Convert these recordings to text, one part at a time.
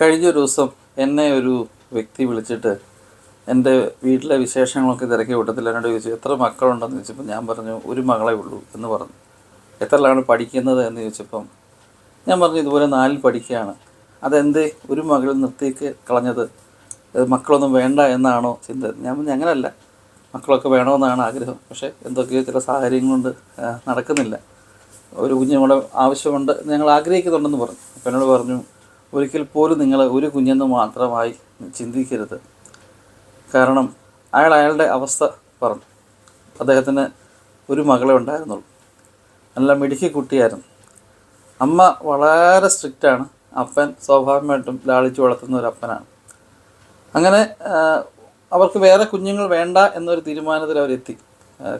കഴിഞ്ഞ ഒരു ദിവസം എന്നെ ഒരു വ്യക്തി വിളിച്ചിട്ട് എന്റെ വീട്ടിലെ വിശേഷങ്ങളൊക്കെ തിരക്കി കൂട്ടത്തിൽ എന്നോട് ചോദിച്ചു എത്ര മക്കളുണ്ടെന്ന്? ചോദിച്ചപ്പോൾ ഞാൻ പറഞ്ഞു ഒരു മകളെ ഉള്ളൂ എന്ന് പറഞ്ഞു. എത്രയാണ് പഠിക്കുന്നത്? എന്ന് ചോദിച്ചപ്പം ഞാൻ പറഞ്ഞു ഇതുപോലെ നാലിൽ പഠിക്കുകയാണ്. അതെന്തേ? ഒരു മകൾ നിർത്തിക്ക് കളഞ്ഞത്? മക്കളൊന്നും വേണ്ട എന്നാണോ ചിന്ത? ഞാൻ പറഞ്ഞു അങ്ങനല്ല. മക്കളൊക്കെ വേണമെന്നാണ് ആഗ്രഹം. പക്ഷേ എന്തൊക്കെയോ ചില സാഹചര്യം കൊണ്ട് നടക്കുന്നില്ല. ഒരു കുഞ്ഞുങ്ങളുടെ ആവശ്യമുണ്ട് ഞങ്ങൾ ആഗ്രഹിക്കുന്നുണ്ടെന്ന് പറഞ്ഞു. അപ്പം എന്നോട് പറഞ്ഞു ഒരിക്കൽ പോലും നിങ്ങൾ ഒരു കുഞ്ഞെന്ന് മാത്രമായി ചിന്തിക്കരുത്. കാരണം അയാൾ അയാളുടെ അവസ്ഥ പറഞ്ഞു. അദ്ദേഹത്തിന് ഒരു മകളെ ഉണ്ടായിരുന്നുള്ളൂ. നല്ല മിടുക്കി കുട്ടിയായിരുന്നു. അമ്മ വളരെ സ്ട്രിക്റ്റാണ് അപ്പൻ സ്വാഭാവികമായിട്ടും ലാളിച്ചു വളർത്തുന്ന ഒരു അപ്പനാണ്. അങ്ങനെ അവർക്ക് വേറെ കുഞ്ഞുങ്ങൾ വേണ്ട എന്നൊരു തീരുമാനത്തിൽ അവരെത്തി.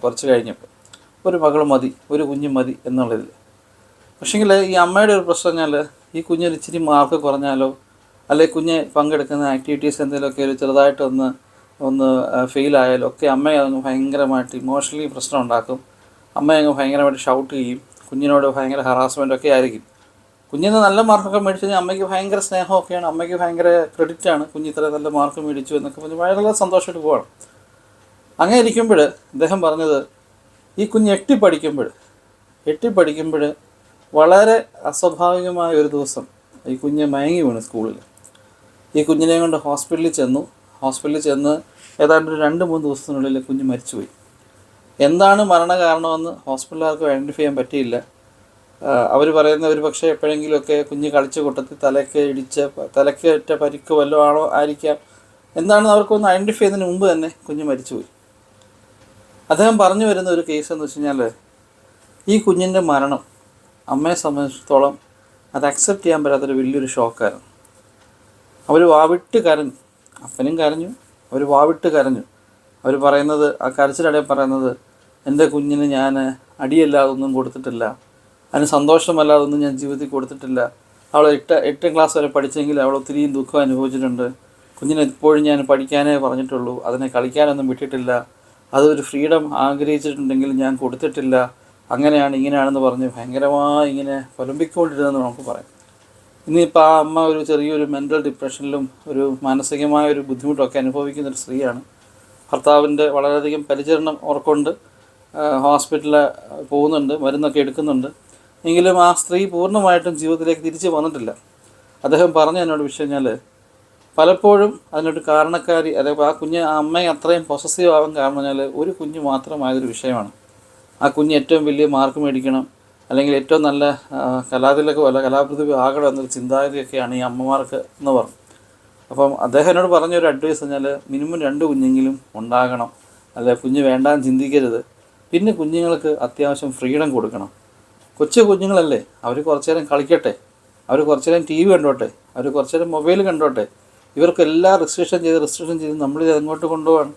കുറച്ച് കഴിഞ്ഞപ്പോൾ. ഒരു മകൾ മതി ഒരു കുഞ്ഞ് മതി എന്നുള്ളതിൽ പക്ഷേങ്കിൽ ഈ അമ്മയുടെ ഒരു പ്രശ്നം പറഞ്ഞാൽ ഈ കുഞ്ഞ് ഇച്ചിരി മാർക്ക് കുറഞ്ഞാലോ? അല്ലെങ്കിൽ കുഞ്ഞ് പങ്കെടുക്കുന്ന ആക്ടിവിറ്റീസ് എന്തെങ്കിലുമൊക്കെ ഒരു ചെറുതായിട്ടൊന്ന് ഒന്ന് ഫെയിൽ ആയാലോ? ഒക്കെ അമ്മയെ അങ്ങ് ഭയങ്കരമായിട്ട് ഇമോഷണലി പ്രശ്നം ഉണ്ടാക്കും. അമ്മയെ അങ്ങ് ഭയങ്കരമായിട്ട് ഷൗട്ട് ചെയ്യും. കുഞ്ഞിനോട് ഭയങ്കര ഹറാസ്മെന്റ് ഒക്കെ ആയിരിക്കും. കുഞ്ഞിന് നല്ല മാർക്കൊക്കെ മേടിച്ചു കഴിഞ്ഞാൽ അമ്മയ്ക്ക് ഭയങ്കര സ്നേഹമൊക്കെയാണ്. അമ്മയ്ക്ക് ഭയങ്കര ക്രെഡിറ്റാണ് കുഞ്ഞ് ഇത്ര നല്ല മാർക്ക് മേടിച്ചു എന്നൊക്കെ പറഞ്ഞ് വളരെ സന്തോഷമായിട്ട് പോകണം അങ്ങനെ ഇരിക്കുമ്പോൾ അദ്ദേഹം പറഞ്ഞത് ഈ കുഞ്ഞ് എട്ടി പഠിക്കുമ്പോൾ എട്ടി പഠിക്കുമ്പോൾ വളരെ അസ്വാഭാവികമായ ഒരു ദിവസം ഈ കുഞ്ഞ് മയങ്ങി വീണു സ്കൂളിൽ. ഈ കുഞ്ഞിനെ കൊണ്ട് ഹോസ്പിറ്റലിൽ ചെന്നു. ഹോസ്പിറ്റലിൽ ചെന്ന് ഏതാണ്ട് രണ്ട് മൂന്ന് ദിവസത്തിനുള്ളിൽ കുഞ്ഞ് മരിച്ചുപോയി. എന്താണ് മരണകാരണമെന്ന് ഹോസ്പിറ്റലുകാർക്ക് ഐഡന്റിഫൈ ചെയ്യാൻ പറ്റിയില്ല. അവർ പറയുന്ന ഒരു പക്ഷേ എപ്പോഴെങ്കിലുമൊക്കെ കുഞ്ഞ് കളിച്ച കൂട്ടത്തിൽ തലയ്ക്ക് ഇടിച്ച തലയ്ക്ക് ഏറ്റ പരിക്ക് വല്ലതും ആണോ ആയിരിക്കാം. എന്താണെന്ന് അവർക്കൊന്ന് ഐഡന്റിഫൈ ചെയ്യുന്നതിന് മുമ്പ് തന്നെ കുഞ്ഞ് മരിച്ചുപോയി. അദ്ദേഹം പറഞ്ഞു വരുന്ന ഒരു കേസ് എന്ന് വെച്ച് കഴിഞ്ഞാൽ ഈ കുഞ്ഞിന്റെ മരണം അമ്മയെ സംബന്ധിച്ചിടത്തോളം അത് അക്സെപ്റ്റ് ചെയ്യാൻ പറ്റാത്തൊരു വലിയൊരു ഷോക്കായിരുന്നു അവർ വാവിട്ട് കരഞ്ഞു. അപ്പനും കരഞ്ഞു. അവർ വാവിട്ട് കരഞ്ഞു. അവർ പറയുന്നത് ആ കരച്ചിലടയിൽ പറയുന്നത് എന്റെ കുഞ്ഞിന് ഞാൻ അടിയല്ലാതെ ഒന്നും കൊടുത്തിട്ടില്ല. അതിന് സന്തോഷമല്ലാതെ ഒന്നും ഞാൻ ജീവിതത്തിൽ കൊടുത്തിട്ടില്ല. അവൾ എട്ട് എട്ടാം ക്ലാസ് വരെ പഠിച്ചെങ്കിൽ അവൾ ഒത്തിരിയും ദുഃഖം അനുഭവിച്ചിട്ടുണ്ട്. കുഞ്ഞിനെ എപ്പോഴും ഞാൻ പഠിക്കാനേ പറഞ്ഞിട്ടുള്ളൂ. അതിനെ കളിക്കാനൊന്നും വിട്ടിട്ടില്ല. അതൊരു ഫ്രീഡം ആഗ്രഹിച്ചിട്ടുണ്ടെങ്കിൽ ഞാൻ കൊടുത്തിട്ടില്ല. അങ്ങനെയാണ് ഇങ്ങനെയാണെന്ന് പറഞ്ഞ് ഭയങ്കരമായി ഇങ്ങനെ പുലമ്പിക്കൊണ്ടിരുന്നെന്ന് നമുക്ക് പറയാം. ഇന്നിപ്പോൾ ആ അമ്മ ഒരു ചെറിയൊരു മെന്റൽ ഡിപ്രഷനിലും ഒരു മാനസികമായ ഒരു ബുദ്ധിമുട്ടൊക്കെ അനുഭവിക്കുന്ന ഒരു സ്ത്രീയാണ്. ഭർത്താവിന്റെ വളരെയധികം പരിചരണം ഓർക്കൊണ്ട് ഹോസ്പിറ്റലിൽ പോകുന്നുണ്ട് മരുന്നൊക്കെ എടുക്കുന്നുണ്ട്. എങ്കിലും ആ സ്ത്രീ പൂർണമായിട്ടും ജീവിതത്തിലേക്ക് തിരിച്ചു വന്നിട്ടില്ല. അദ്ദേഹം പറഞ്ഞു എന്നോട് വിഷയം കഴിഞ്ഞാൽ പലപ്പോഴും അതിനൊരു കാരണക്കാരി അതായത് ആ കുഞ്ഞ് ആ അമ്മയെ അത്രയും പൊസസീവ് ആവാൻ കാരണം ഒരു കുഞ്ഞ് മാത്രമായതൊരു വിഷയമാണ്. ആ കുഞ്ഞ് ഏറ്റവും വലിയ മാർക്ക് മേടിക്കണം. അല്ലെങ്കിൽ ഏറ്റവും നല്ല കലാതിലകം വല്ല കലാപ്രതിഭ ആകണം എന്നൊരു ചിന്താഗതിയൊക്കെയാണ് ഈ അമ്മമാർക്ക് എന്ന് പറഞ്ഞു. അപ്പം അദ്ദേഹം എന്നോട് പറഞ്ഞൊരു അഡ്വൈസ് പറഞ്ഞാൽ മിനിമം രണ്ട് കുഞ്ഞെങ്കിലും ഉണ്ടാകണം. അല്ലെ കുഞ്ഞ് വേണ്ടാന്ന് ചിന്തിക്കരുത്. പിന്നെ കുഞ്ഞുങ്ങൾക്ക് അത്യാവശ്യം ഫ്രീഡം കൊടുക്കണം. കൊച്ചു കുഞ്ഞുങ്ങളല്ലേ അവർ കുറച്ചു നേരം കളിക്കട്ടെ. അവർ കുറച്ചു നേരം ടി വി കണ്ടോട്ടെ. അവർ കുറച്ചു നേരം മൊബൈൽ കണ്ടോട്ടെ. ഇവർക്കെല്ലാം റെസ്ട്രിക്ഷൻ ചെയ്ത് റെസ്ട്രിക്ഷൻ ചെയ്ത് നമ്മളിത് എങ്ങോട്ട് കൊണ്ടുപോവാണ്.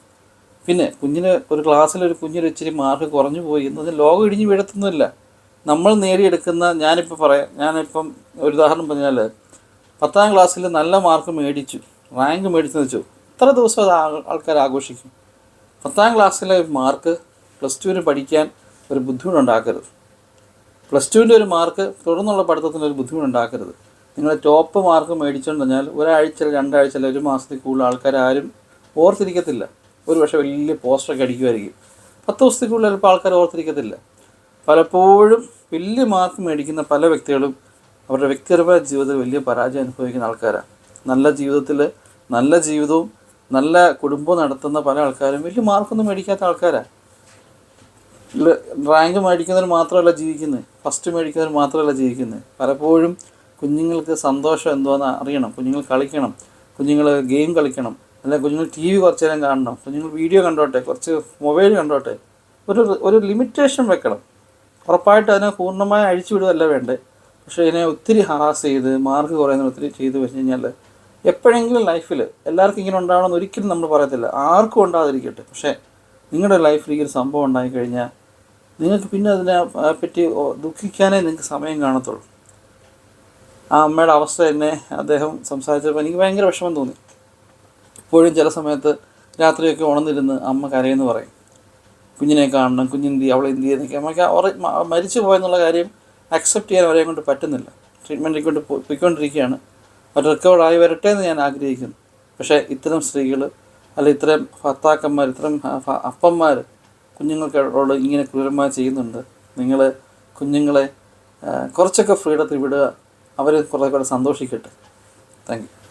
പിന്നെ കുഞ്ഞിന് ഒരു ക്ലാസ്സിൽ ഒരു കുഞ്ഞിന് ഇച്ചിരി മാർക്ക് കുറഞ്ഞു പോയി എന്നതിന് ലോകം ഇടിഞ്ഞു വീഴത്തുന്നില്ല. നമ്മൾ നേടിയെടുക്കുന്ന ഞാനിപ്പോൾ പറയാം ഞാനിപ്പം ഒരു ഉദാഹരണം പറഞ്ഞാൽ പത്താം ക്ലാസ്സിൽ നല്ല മാർക്ക് മേടിച്ചു റാങ്ക് മേടിച്ചെന്ന് വെച്ചു. ഇത്ര ദിവസം അത് ആൾ- ആൾക്കാർ ആഘോഷിക്കും. പത്താം ക്ലാസ്സിലെ മാർക്ക് പ്ലസ് ടുവിന് പഠിക്കാൻ ഒരു ബുദ്ധിമുട്ടുണ്ടാക്കരുത് പ്ലസ് ടുവിന്റെ ഒരു മാർക്ക് തുടർന്നുള്ള പഠിത്തത്തിന് ഒരു ബുദ്ധിമുട്ടുണ്ടാക്കരുത് നിങ്ങൾ ടോപ്പ് മാർക്ക് മേടിച്ചുകൊണ്ട് കഴിഞ്ഞാൽ ഒരാഴ്ച രണ്ടാഴ്ച ഒരു മാസത്തിൽ കൂടുതൽ ആൾക്കാർ ആരും ഓർത്തിരിക്കത്തില്ല. ഒരു പക്ഷേ വലിയ പോസ്റ്ററൊക്കെ അടിക്കുമായിരിക്കും പത്ത് ദിവസത്തേക്കുള്ളിൽ ചിലപ്പോൾ ആൾക്കാർ ഓർത്തിരിക്കത്തില്ല. പലപ്പോഴും വലിയ മാർക്ക് മേടിക്കുന്ന പല വ്യക്തികളും അവരുടെ വ്യക്തിപരമായ ജീവിതത്തിൽ വലിയ പരാജയം അനുഭവിക്കുന്ന ആൾക്കാരാണ്. നല്ല ജീവിതത്തിൽ നല്ല ജീവിതവും നല്ല കുടുംബവും നടത്തുന്ന പല ആൾക്കാരും വലിയ മാർക്കൊന്നും മേടിക്കാത്ത ആൾക്കാരാണ്. റാങ്ക് മേടിക്കുന്നവർ മാത്രമല്ല ജീവിക്കുന്നത്. ഫസ്റ്റ് മേടിക്കുന്നവർ മാത്രമല്ല ജീവിക്കുന്നത്. പലപ്പോഴും കുഞ്ഞുങ്ങൾക്ക് സന്തോഷം എന്തോന്ന് അറിയണം. കുഞ്ഞുങ്ങൾ കളിക്കണം. കുഞ്ഞുങ്ങൾ ഗെയിം കളിക്കണം. അല്ലെങ്കിൽ കുഞ്ഞുങ്ങൾ ടി വി കുറച്ച് നേരം കാണണം. കുഞ്ഞുങ്ങൾ വീഡിയോ കണ്ടോട്ടെ കുറച്ച് മൊബൈൽ കണ്ടോട്ടെ. ഒരു ഒരു ലിമിറ്റേഷൻ വെക്കണം. ഉറപ്പായിട്ട് അതിനെ പൂർണമായി അഴിച്ചു വിടുകയല്ല വേണ്ടേ. പക്ഷേ ഇതിനെ ഒത്തിരി ഹറാസ് ചെയ്ത് മാർക്ക് കുറയുന്ന ഒത്തിരി ചെയ്ത് വെച്ച് കഴിഞ്ഞാൽ എപ്പോഴെങ്കിലും ലൈഫിൽ എല്ലാവർക്കും ഇങ്ങനെ ഉണ്ടാവണമെന്ന് ഒരിക്കലും നമ്മൾ പറയത്തില്ല. ആർക്കും ഉണ്ടാതിരിക്കട്ടെ പക്ഷേ നിങ്ങളുടെ ലൈഫിൽ ഈ ഒരു സംഭവം ഉണ്ടായിക്കഴിഞ്ഞാൽ നിങ്ങൾക്ക് പിന്നെ അതിനെ പറ്റി ദുഃഖിക്കാനേ നിങ്ങൾക്ക് സമയം കാണത്തുള്ളൂ. ആ അമ്മയുടെ അവസ്ഥ തന്നെ അദ്ദേഹം സംസാരിച്ചപ്പോൾ എനിക്ക് ഭയങ്കര വിഷമം തോന്നി. ഇപ്പോഴും ചില സമയത്ത് രാത്രിയൊക്കെ ഉണർന്നിരുന്ന് അമ്മ കരയെന്ന് പറയും. കുഞ്ഞിനെ കാണണം കുഞ്ഞെന്തി അവളെ എന്ത് ചെയ്യുന്നൊക്കെ അമ്മയ്ക്ക് മരിച്ചു പോയെന്നുള്ള കാര്യം അക്സെപ്റ്റ് ചെയ്യാൻ അവരെ കൊണ്ട് പറ്റുന്നില്ല. ട്രീറ്റ്മെന്റിൽ കൊണ്ട് പോയിക്കൊണ്ടിരിക്കുകയാണ്. അവർ റിക്കവർഡായി വരട്ടെ എന്ന് ഞാൻ ആഗ്രഹിക്കുന്നു. പക്ഷേ ഇത്തരം സ്ത്രീകൾ അല്ല ഇത്തരം ഭർത്താക്കന്മാർ ഇത്തരം അപ്പന്മാർ കുഞ്ഞുങ്ങൾക്കോട് ഇങ്ങനെ ക്രൂരമായി ചെയ്യുന്നുണ്ട്. നിങ്ങൾ കുഞ്ഞുങ്ങളെ കുറച്ചൊക്കെ ഫ്രീഡത്തിൽ വിടുക. അവർ കുറേ കൂടെ സന്തോഷിക്കട്ടെ. Thank you